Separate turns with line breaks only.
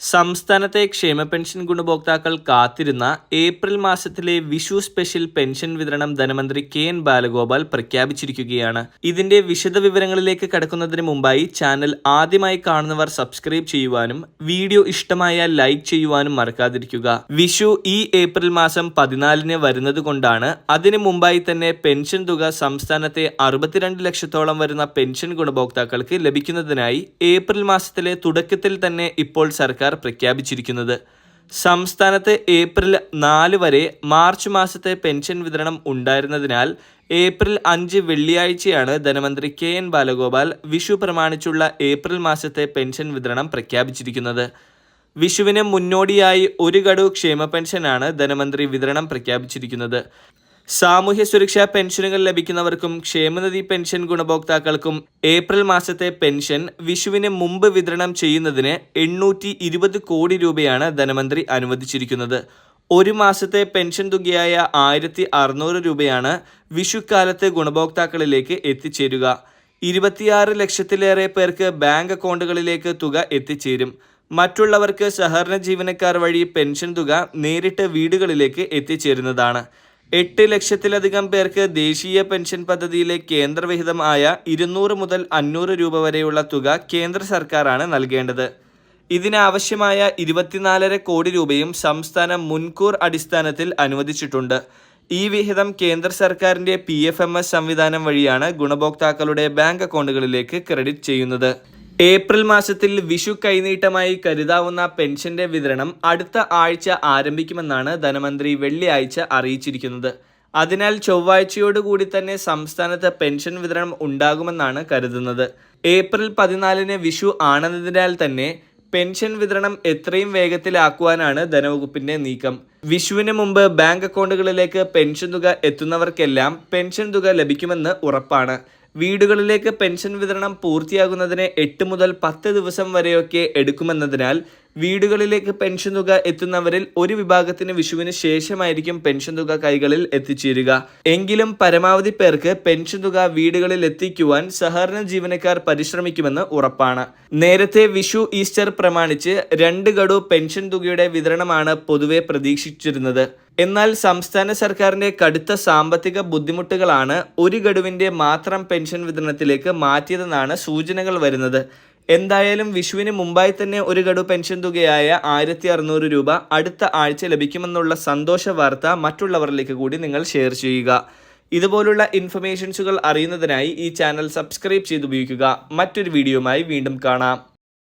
സംസ്ഥാനത്തെ ക്ഷേമ പെൻഷൻ ഗുണഭോക്താക്കൾ കാത്തിരുന്ന ഏപ്രിൽ മാസത്തിലെ വിഷു സ്പെഷ്യൽ പെൻഷൻ വിതരണം ധനമന്ത്രി കെ എൻ ബാലഗോപാൽ പ്രഖ്യാപിച്ചിരിക്കുകയാണ്. ഇതിന്റെ വിശദ വിവരങ്ങളിലേക്ക് കടക്കുന്നതിന് മുമ്പായി ചാനൽ ആദ്യമായി കാണുന്നവർ സബ്സ്ക്രൈബ് ചെയ്യുവാനും വീഡിയോ ഇഷ്ടമായ ലൈക്ക് ചെയ്യുവാനും മറക്കാതിരിക്കുക. വിഷു ഈ ഏപ്രിൽ മാസം പതിനാലിന് വരുന്നത് കൊണ്ടാണ് അതിനു മുമ്പായി തന്നെ പെൻഷൻ തുക സംസ്ഥാനത്തെ അറുപത്തിരണ്ട് ലക്ഷത്തോളം വരുന്ന പെൻഷൻ ഗുണഭോക്താക്കൾക്ക് ലഭിക്കുന്നതിനായി ഏപ്രിൽ മാസത്തിലെ തുടക്കത്തിൽ തന്നെ ഇപ്പോൾ സർക്കാർ പ്രഖ്യാപിച്ചിരിക്കുന്നത്. സംസ്ഥാനത്ത് ഏപ്രിൽ നാല് വരെ മാർച്ച് മാസത്തെ പെൻഷൻ വിതരണം ഉണ്ടായിരുന്നതിനാൽ ഏപ്രിൽ അഞ്ച് വെള്ളിയാഴ്ചയാണ് ധനമന്ത്രി കെ എൻ ബാലഗോപാൽ വിഷു പ്രമാണിച്ചുള്ള ഏപ്രിൽ മാസത്തെ പെൻഷൻ വിതരണം പ്രഖ്യാപിച്ചിരിക്കുന്നത്. വിഷുവിന് മുന്നോടിയായി ഒരു ഗഡു ക്ഷേമ പെൻഷനാണ് ധനമന്ത്രി വിതരണം പ്രഖ്യാപിച്ചിരിക്കുന്നത്. സാമൂഹ്യ സുരക്ഷാ പെൻഷനുകൾ ലഭിക്കുന്നവർക്കും ക്ഷേമനിധി പെൻഷൻ ഗുണഭോക്താക്കൾക്കും ഏപ്രിൽ മാസത്തെ പെൻഷൻ വിഷുവിന് മുമ്പ് വിതരണം ചെയ്യുന്നതിന് എണ്ണൂറ്റി ഇരുപത് കോടി രൂപയാണ് ധനമന്ത്രി അനുവദിച്ചിരിക്കുന്നത്. ഒരു മാസത്തെ പെൻഷൻ തുകയായ ആയിരത്തി അറുന്നൂറ് രൂപയാണ് വിഷുക്കാലത്ത് ഗുണഭോക്താക്കളിലേക്ക് എത്തിച്ചേരുക. ഇരുപത്തിയാറ് ലക്ഷത്തിലേറെ പേർക്ക് ബാങ്ക് അക്കൗണ്ടുകളിലേക്ക് തുക എത്തിച്ചേരും. മറ്റുള്ളവർക്ക് സഹകരണ ജീവനക്കാർ വഴി പെൻഷൻ തുക നേരിട്ട് വീടുകളിലേക്ക് എത്തിച്ചേരുന്നതാണ്. എട്ട് ലക്ഷത്തിലധികം പേർക്ക് ദേശീയ പെൻഷൻ പദ്ധതിയിലെ കേന്ദ്രവിഹിതമായ ഇരുന്നൂറ് മുതൽ അഞ്ഞൂറ് രൂപ വരെയുള്ള തുക കേന്ദ്ര സർക്കാരാണ് നൽകേണ്ടത്. ഇതിനാവശ്യമായ ഇരുപത്തിനാലര കോടി രൂപയും സംസ്ഥാനം മുൻകൂർ അടിസ്ഥാനത്തിൽ അനുവദിച്ചിട്ടുണ്ട്. ഈ വിഹിതം കേന്ദ്ര സർക്കാരിന്റെ പി എഫ് എം എസ് സംവിധാനം വഴിയാണ് ഗുണഭോക്താക്കളുടെ ബാങ്ക് അക്കൗണ്ടുകളിലേക്ക് ക്രെഡിറ്റ് ചെയ്യുന്നത്. ഏപ്രിൽ മാസത്തിൽ വിഷു കൈനീട്ടമായി കരുതാവുന്ന പെൻഷന്റെ വിതരണം അടുത്ത ആഴ്ച ആരംഭിക്കുമെന്നാണ് ധനമന്ത്രി വെള്ളിയാഴ്ച അറിയിച്ചിരിക്കുന്നത്. അതിനാൽ ചൊവ്വാഴ്ചയോടുകൂടി തന്നെ സംസ്ഥാനത്ത് പെൻഷൻ വിതരണം ഉണ്ടാകുമെന്നാണ് കരുതുന്നത്. ഏപ്രിൽ പതിനാലിന് വിഷു ആണെന്നതിനാൽ തന്നെ പെൻഷൻ വിതരണം എത്രയും വേഗത്തിലാക്കുവാനാണ് ധനവകുപ്പിന്റെ നീക്കം. വിഷുവിന് മുമ്പ് ബാങ്ക് അക്കൗണ്ടുകളിലേക്ക് പെൻഷൻ തുക എത്തുന്നവർക്കെല്ലാം പെൻഷൻ തുക ലഭിക്കുമെന്ന് ഉറപ്പാണ്. വീടുകളിലേക്ക് പെൻഷൻ വിതരണം പൂർത്തിയാകുന്നതിന് എട്ട് മുതൽ പത്ത് ദിവസം വരെയൊക്കെ എടുക്കുമെന്നതിനാൽ വീടുകളിലേക്ക് പെൻഷൻ തുക എത്തുന്നവരിൽ ഒരു വിഭാഗത്തിന് വിഷുവിന് ശേഷമായിരിക്കും പെൻഷൻ തുക കൈകളിൽ എത്തിച്ചേരുക. എങ്കിലും പരമാവധി പേർക്ക് പെൻഷൻ തുക വീടുകളിൽ എത്തിക്കുവാൻ സഹകരണ ജീവനക്കാർ പരിശ്രമിക്കുമെന്ന് ഉറപ്പാണ്. നേരത്തെ വിഷു ഈസ്റ്റർ പ്രമാണിച്ച് രണ്ട് ഗഡു പെൻഷൻ തുകയുടെ വിതരണമാണ് പൊതുവെ പ്രതീക്ഷിച്ചിരുന്നത്. എന്നാൽ സംസ്ഥാന സർക്കാരിന്റെ കടുത്ത സാമ്പത്തിക ബുദ്ധിമുട്ടുകളാണ് ഒരു ഗഡുവിന്റെ മാത്രം പെൻഷൻ വിതരണത്തിലേക്ക് മാറ്റിയതെന്നാണ് സൂചനകൾ വരുന്നത്. എന്തായാലും വിഷുവിന് മുമ്പായി തന്നെ ഒരു ഗഡു പെൻഷൻ തുകയായ ആയിരത്തി അറുന്നൂറ് രൂപ അടുത്ത ആഴ്ച ലഭിക്കുമെന്നുള്ള സന്തോഷ വാർത്ത മറ്റുള്ളവരിലേക്ക് കൂടി നിങ്ങൾ ഷെയർ ചെയ്യുക. ഇതുപോലുള്ള ഇൻഫർമേഷൻസുകൾ അറിയുന്നതിനായി ഈ ചാനൽ സബ്സ്ക്രൈബ് ചെയ്ത് ഉപയോഗിക്കുക മറ്റൊരു വീഡിയോയുമായി വീണ്ടും കാണാം.